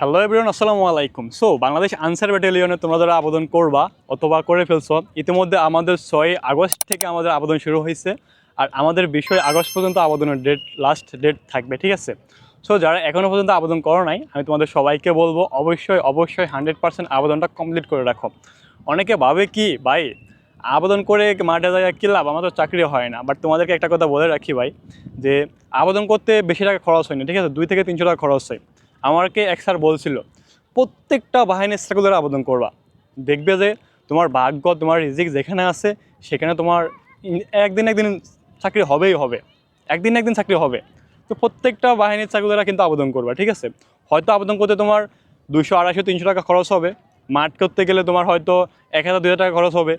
Hello everyone আসসালামু আলাইকুম so Bangladesh Ansar ব্যাটালিয়নে তোমরা যারা আবেদন করবা অথবা করে ফেলছো, ইতিমধ্যে আমাদের ছয় আগস্ট থেকে আমাদের আবেদন শুরু হয়েছে আর আমাদের বিষয় আগস্ট পর্যন্ত আবেদনের ডেট লাস্ট ডেট থাকবে, ঠিক আছে? সো যারা এখনও পর্যন্ত আবেদন করো নাই, আমি তোমাদের সবাইকে বলব, অবশ্যই অবশ্যই হান্ড্রেড পার্সেন্ট আবেদনটা কমপ্লিট করে রাখো। অনেকে ভাবে কি, ভাই, আবেদন করে মাঠে যায় কী লাভ? আমার তো চাকরি হয় না। বাট তোমাদেরকে একটা কথা বলে রাখি ভাই, যে আবেদন করতে বেশি টাকা খরচ হয় না, ঠিক আছে? দুই থেকে তিনশো টাকা খরচ হয়। আমাকে এক স্যার বলছিল, প্রত্যেকটা বাহিনীর সার্কুলার আবেদন করবা। দেখবে যে তোমার ভাগ্য, তোমার রিজিক যেখানে আছে, সেখানে তোমার একদিন একদিন চাকরি হবেই হবে। একদিন একদিন চাকরি হবে। তো প্রত্যেকটা বাহিনীর চাকরিরা কিন্তু আবেদন করবা, ঠিক আছে? হয়তো আবেদন করতে তোমার দুশো আড়াইশো, তিনশো টাকা খরচ হবে। মাঠ করতে গেলে তোমার হয়তো এক হাজার দু হাজার টাকা খরচ হবে।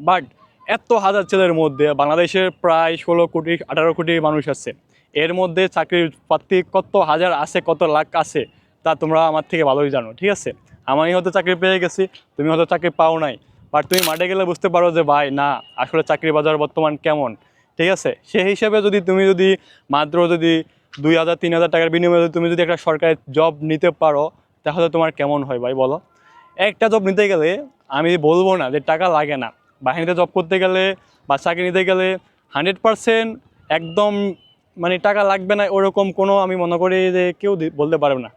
বাট এত হাজার ছেলের মধ্যে বাংলাদেশের প্রায় ষোলো কোটি, আঠারো কোটি মানুষ আছে। এর মধ্যে চাকরির প্রার্থী কত হাজার আছে, কত লাখ আছে, তা তোমরা আমার থেকে ভালোই জানো, ঠিক আছে? আমি হয়তো চাকরি পেয়ে গেছি, তুমি হয়তো চাকরি পাও নাই বাট তুমি মাঠে গেলে বুঝতে পারো যে, ভাই, না, আসলে চাকরি বাজার বর্তমান কেমন, ঠিক আছে? সে হিসাবে যদি তুমি যদি মাত্র যদি দুই হাজার, তিন হাজার টাকার বিনিময়ে তুমি যদি একটা সরকারি জব নিতে পারো, তাহলে তোমার কেমন হয় ভাই, বলো? একটা জব নিতে গেলে আমি বলব না যে টাকা লাগে না। বাহিনীতে জব করতে গেলে বা চাকরি নিতে গেলে হান্ড্রেড পারসেন্ট একদম মানে টাকা লাগবে না ওরকম কোনো আমি মনে করি যে কেউ বলতে পারবে না।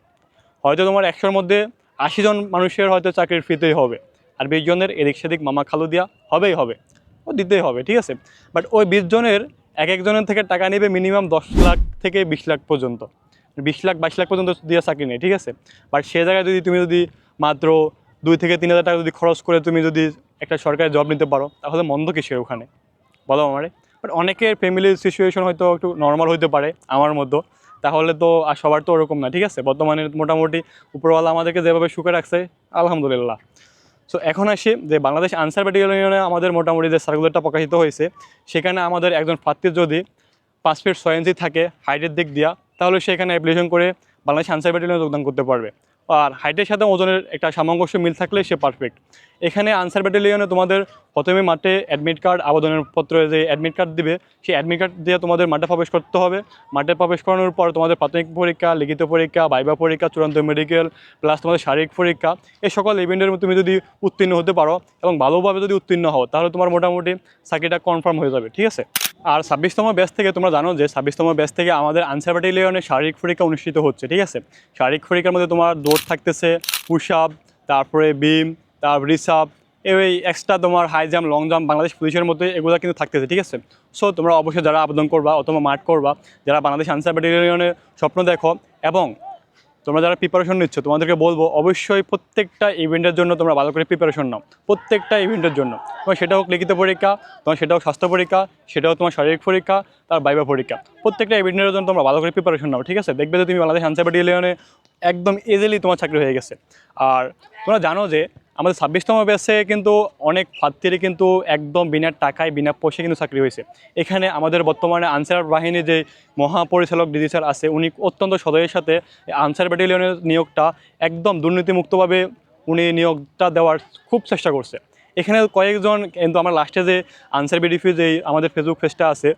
হয়তো তোমার একশোর মধ্যে আশি জন মানুষের হয়তো চাকরির ফ্রিতেই হবে। আর বিশ জনের এদিক সেদিক মামা খালু দিয়া হবেই হবে। ও দিতেই হবে, ঠিক আছে? বাট ওই বিশ জনের এক একজনের থেকে টাকা নেবে মিনিমাম দশ লাখ থেকে বিশ লাখ পর্যন্ত। বিশ লাখ, বাইশ লাখ পর্যন্ত দিয়ে চাকরি নেই, ঠিক আছে? বাট সে জায়গায় যদি তুমি যদি মাত্র দুই থেকে তিন হাজার টাকা যদি খরচ করে তুমি যদি একটা সরকারি জব নিতে পারো, তাহলে মন্দ কিসের ওখানে? বলো আমারে। বাট অনেকের ফ্যামিলির সিচুয়েশন হয়তো একটু নর্মাল হতে পারে আমার মতো। তাহলে তো আর সবার তো ওরকম না, ঠিক আছে? বর্তমানে মোটামুটি উপরওয়ালা আমাদেরকে যেভাবে সুখে রাখছে, আলহামদুলিল্লাহ। সো এখন আসি যে বাংলাদেশ আনসার ব্যাটালিয়নে আমাদের মোটামুটি যে সার্কুলারটা প্রকাশিত হয়েছে, সেখানে আমাদের একজন প্রার্থীর যদি পাঁচ ফিট ছয় ইঞ্চি থাকে হাইটের দিক দিয়া, তাহলে সেখানে অ্যাপ্লিকেশন করে বাংলাদেশ আনসার ব্যাটালিয়নে যোগদান করতে পারবে। আর হাইটের সাথে ওজনের একটা সামঞ্জস্য মিল থাকলে সে পারফেক্ট এখানে আনসার ব্যাটালিয়নে তোমাদের প্রথমে মাঠে অ্যাডমিট কার্ড আবেদনের পত্র যে অ্যাডমিট কার্ড দিবে, সেই অ্যাডমিট কার্ড দিয়ে তোমাদের মাঠে প্রবেশ করতে হবে। মাঠে প্রবেশ করানোর পর তোমাদের প্রাথমিক পরীক্ষা, লিখিত পরীক্ষা বাইবা পরীক্ষা, চূড়ান্ত মেডিকেল প্লাস তোমাদের শারীরিক পরীক্ষা, এই সকল ইভেন্টের তুমি যদি উত্তীর্ণ হতে পারো এবং ভালোভাবে যদি উত্তীর্ণ হও, তাহলে তোমার মোটামুটি চাকরিটা কনফার্ম হয়ে যাবে, ঠিক আছে? আর ছাব্বিশতম ব্যাচ থেকে তোমরা জানো যে ছাব্বিশতম ব্যাচ থেকে আমাদের আনসার ব্যাটালিয়নে শারীরিক পরীক্ষা অনুষ্ঠিত হচ্ছে, ঠিক আছে? শারীরিক পরীক্ষার মধ্যে তোমার দৌড় থাকতেছে পুশ আপ তারপরে বিম তারপর রিসাপ এই এক্সট্রা তোমার high jump long jump Bangladesh পুলিশের মধ্যে এগুলো কিন্তু থাকতেছে, ঠিক আছে? সো তোমরা অবশ্যই যারা আবেদন করবা অথবা মাঠ করবা, যারা বাংলাদেশ আনসার ব্যাটালিয়নের স্বপ্ন দেখো এবং তোমরা যারা প্রিপারেশন নিচ্ছ, তোমাদেরকে বলব অবশ্যই প্রত্যেকটা ইভেন্টের জন্য তোমরা ভালো করে প্রিপারেশন নাও। প্রত্যেকটা ইভেন্টের জন্য। তোমার সেটা হোক লিখিত পরীক্ষা, তোমার সেটা হোক স্বাস্থ্য পরীক্ষা, সেটা হোক তোমার শারীরিক পরীক্ষা, তার বাইবা পরীক্ষা। প্রত্যেকটা ইভেন্টের জন্য তোমরা ভালো করে প্রিপারেশন নাও, ঠিক আছে? দেখবে যে তুমি বাংলাদেশ আনসার ব্যাটালিয়নে একদম ইজিলি তোমার চাকরি হয়ে গেছে। আর তোমরা জানো যে আমাদের ছাব্বিশতম ব্যাচে কিন্তু অনেক প্রার্থীরই কিন্তু একদম বিনা টাকায়, বিনা পয়সায় কিন্তু চাকরি হয়েছে। এখানে আমাদের বর্তমানে আনসার বাহিনীর যে মহাপরিচালক ডিজি স্যার আছে, উনি অত্যন্ত সদয়ের সাথে আনসার ব্যাটালিয়নের নিয়োগটা একদম দুর্নীতিমুক্তভাবে উনি নিয়োগটা দেওয়ার খুব চেষ্টা করছে। এখানে কয়েকজন কিন্তু আমরা লাস্টে যে আনসার বিডিপি যে আমাদের ফেসবুক পেজটা আছে।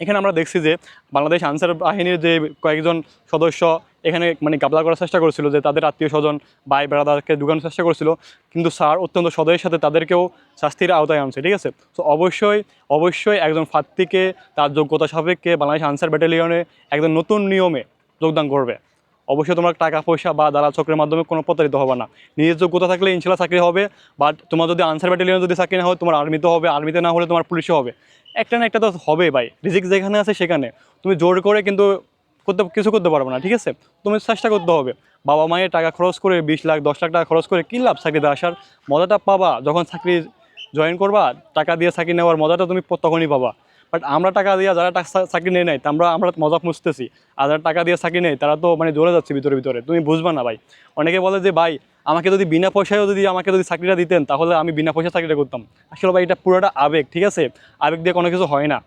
এখানে আমরা দেখছি যে বাংলাদেশ আনসার বাহিনীর যে কয়েকজন সদস্য এখানে মানে গাবলা করার চেষ্টা করেছিল যে তাদের আত্মীয় স্বজন, ভাই বেড়াদারকে ঢুকানোর চেষ্টা করেছিল। কিন্তু স্যার অত্যন্ত সদয়ের সাথে তাদেরকেও শাস্তির আওতায় আনছে, ঠিক আছে? তো অবশ্যই অবশ্যই একজন প্রার্থীকে তার যোগ্যতা সাপেক্ষে বাংলাদেশ আনসার ব্যাটালিয়নে একজন নতুন নিয়মে যোগদান করবে। অবশ্যই তোমার টাকা, পয়সা বা দালাল চক্রের মাধ্যমে কোনো প্রতারিত হবে না। নিজের যোগ্যতা থাকলে ইনশাল্লাহ চাকরি হবে বাট তোমার যদি আনসার ব্যাটালিয়নে যদি চাকরি না হয়, তোমার আর্মিতে হবে আর্মিতে না হলে তোমার পুলিশে হবে। একটা না একটা তো হবে ভাই। রিজিক যেখানে আছে সেখানে। তুমি জোর করে কিন্তু করতে, কিছু করতে পারবে না, ঠিক আছে? তুমি চেষ্টা করতে হবে। বাবা মায়ের টাকা খরচ করে বিশ লাখ, দশ লাখ টাকা খরচ করে কী লাভ চাকরিতে আসার? মজাটা পাবা, যখন চাকরি জয়েন করবা, টাকা দিয়ে চাকরি নেওয়ার মজাটা তুমি তখনই পাবা। বাট আমরা টাকা দিয়ে যারা চাকরি নেই নাই আমরা আমরা মজা মুছতেছি আর যারা টাকা দিয়ে চাকরি নেই তারা তো মানে জ্বলে যাচ্ছে ভিতরে ভিতরে। তুমি বুঝবা না ভাই। অনেকে বলে যে, ভাই, আমাকে যদি বিনা পয়সায়ও যদি আমাকে যদি চাকরিটা দিতেন, তাহলে আমি বিনা পয়সা চাকরিটা করতাম। আসলে ভাই, এটা পুরোটা আবেগ, ঠিক আছে? আবেগ দিয়ে কোনো কিছু হয় না।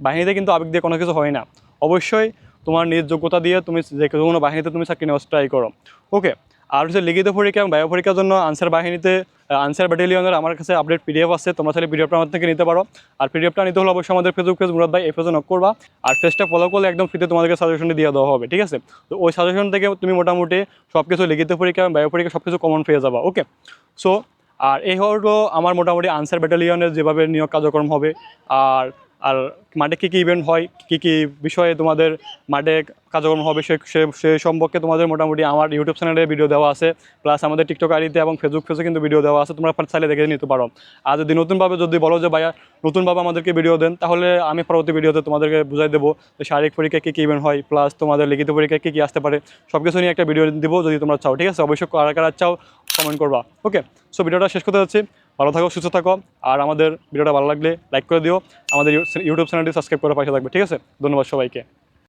বাহিনীতে কিন্তু আবেগ দিয়ে কোনো কিছু হয় না। অবশ্যই তোমার নিজ যোগ্যতা দিয়ে তুমি যে কোনো বাহিনীতে তুমি চাকরি নেওয়ার ট্রাই করো। ওকে আর হচ্ছে লিখিত পরীক্ষা এবং বায়ু পরীক্ষার জন্য আনসার বাহিনীতে আনসার ব্যাটালিয়নের আমার কাছে আপডেট পিডিএফ আছে, তোমরা তাহলে পিডিএফটা আমার থেকে নিতে পারো। আর পিডিএফটা নিতে হলে অবশ্যই আমাদের ফেসবুক পেজ মুরাদ ভাই, এই পেজে নক করবা। আর পেজটা ফলো করলে একদম ফ্রিতে তোমাদেরকে সাজেশনটি দিয়ে দেওয়া হবে, ঠিক আছে? তো ওই সাজেশন থেকে তুমি মোটামুটি সব কিছু লিখিত পরীক্ষা এবং বায়ু পরীক্ষা সব কিছু কমন পেয়ে যাবা ওকে সো আর এই হলো আমার মোটামুটি আনসার ব্যাটালিয়নের যেভাবে নিয়োগ কার্যক্রম হবে। আর আর মাঠে কী কী ইভেন্ট হয়, কী কী বিষয়ে তোমাদের মাঠে কার্যক্রম হবে সে সে- সম্পর্কে তোমাদের মোটামুটি আমার ইউটিউব চ্যানেলে ভিডিও দেওয়া আছে। প্লাস আমাদের টিকটক আইডিতে এবং ফেসবুক পেজে কিন্তু ভিডিও দেওয়া আছে। তোমরা চাইলে দেখে নিতে পারো। আর যদি নতুনভাবে যদি বলো যে, ভাইয়া, নতুনভাবে আমাদেরকে ভিডিও দেন, তাহলে আমি পরবর্তী ভিডিওতে তোমাদেরকে বুঝাই দেবো যে, শারীরিক পরীক্ষা কী কী ইভেন্ট হয় প্লাস তোমাদের লিখিত পরীক্ষা কী কী আসতে পারে। সব কিছু নিয়ে একটা ভিডিও দিব যদি তোমরা চাও, ঠিক আছে? অবশ্যই কারা কারা চাও কমেন্ট করবা। ওকে সো ভিডিওটা শেষ করতে যাচ্ছি। ভালো থাকো, সুস্থ থাকো। আর আমাদের ভিডিওটা ভালো লাগলে লাইক করে দিও। আমাদের ইউটিউব চ্যানেলটি সাবস্ক্রাইব করে পাশে থাকবে, ঠিক আছে? ধন্যবাদ সবাইকে।